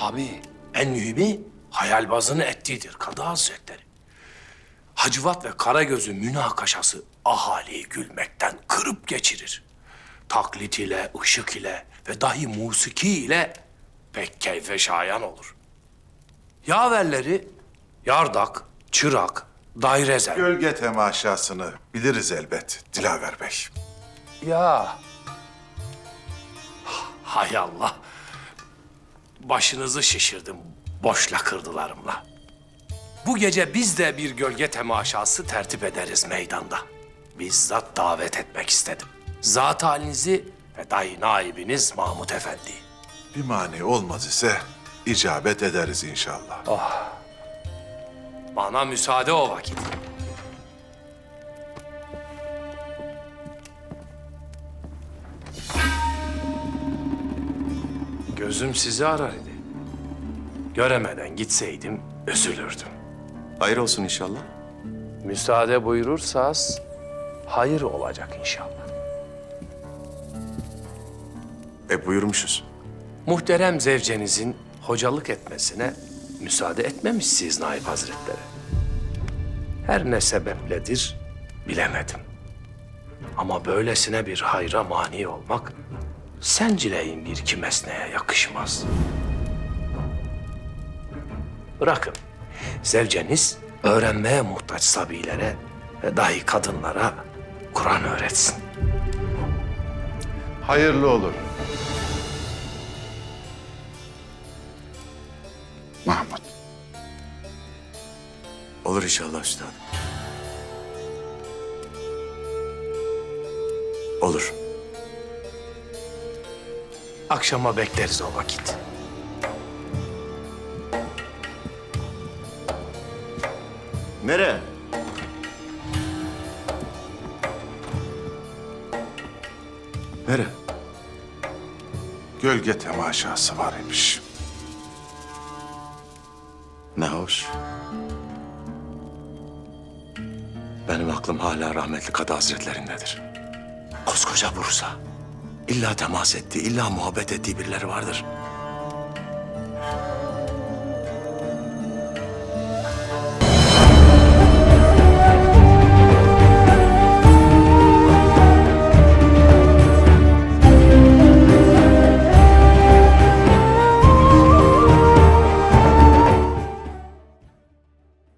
tabii. En mühimi hayalbazını ettiğidir Kadı Hazretleri. Hacivat ve Karagöz'ün münakaşası ahaliyi gülmekten kırıp geçirir. Taklit ile, ışık ile ve dahi musiki ile pek keyfe şayan olur. Yaverleri yardak, çırak, dairezel. Gölge temaşasını biliriz elbet Dilaver Bey. Ya. Hay Allah. Başınızı şişirdim boş lakırdılarımla. Bu gece biz de bir gölge temaşası tertip ederiz meydanda. Bizzat davet etmek istedim. Zat halinizi ve dahi naibiniz Mahmut Efendi. Bir mani olmaz ise icabet ederiz inşallah. Bana müsaade o vakit. Gözüm sizi arar idi. Göremeden gitseydim üzülürdüm. Hayır olsun inşallah. Müsaade buyurursanız hayır olacak inşallah. E buyurmuşuz. Muhterem zevcenizin hocalık etmesine müsaade etmemişsiniz Naip Hazretleri. Her ne sebepledir bilemedim. Ama böylesine bir hayra mani olmak sencileyin bir kimesneye yakışmaz. Bırakın, zevceniz öğrenmeye muhtaç sabilere ve dahi kadınlara Kur'an öğretsin. Hayırlı olur. Mahmut. Olur inşallah üstadım. Olur. Akşama bekleriz o vakit. Nereye? Nereye? Gölge temaşası var imiş. Ne hoş. Benim aklım hala rahmetli Kadı Hazretlerindedir. Koskoca Bursa. İlla temas ettiği, illa muhabbet ettiği birileri vardır.